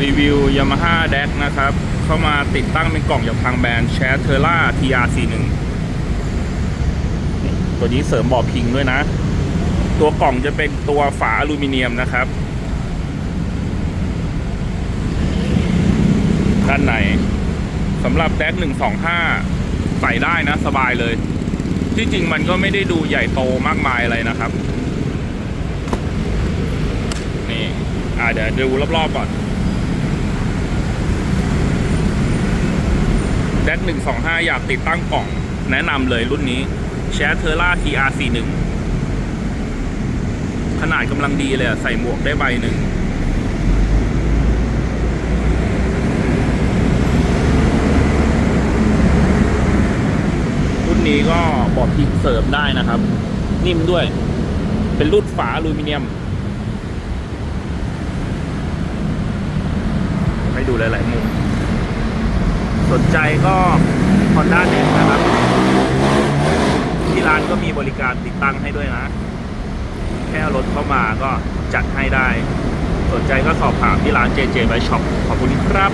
รีวิว Yamaha d a c นะครับ เข้ามาติดตั้งเป็นกล่องจากทางแบรนด์ c h a t e r a TR41 นี่ตัวนี้เสริมบ่อพิงด้วยนะ ตัวกล่องจะเป็นตัวฝาอลูมิเนียมนะครับ ด้านในสำหรับแดก125 ใส่ได้นะ สบายเลย ที่จริงมันก็ไม่ได้ดูใหญ่โตมากมายอะไรนะครับ นี่ อ่าเดี๋ยวดูรอบๆก่อน แดก125อยากติดตั้งกล่อง แนะนำเลยรุ่นนี้ c h a t e r a TR41 ขนาดกำลังดีเลยใส่หมวกได้ใบหนึ่งรุ่นนี้ก็บอดพิงเสริมได้นะครับ นิ่มด้วย เป็นรุ่นฝาอลูมิเนียม ให้ดูหลาย ๆ มุม สนใจก็คอนด้าเน็ตนะครับ ที่ร้านก็มีบริการติดตั้งให้ด้วยนะ แค่รถเข้ามาก็จัดให้ได้ สนใจก็สอบถามที่ร้าน JJ by Shop ขอบคุณครับ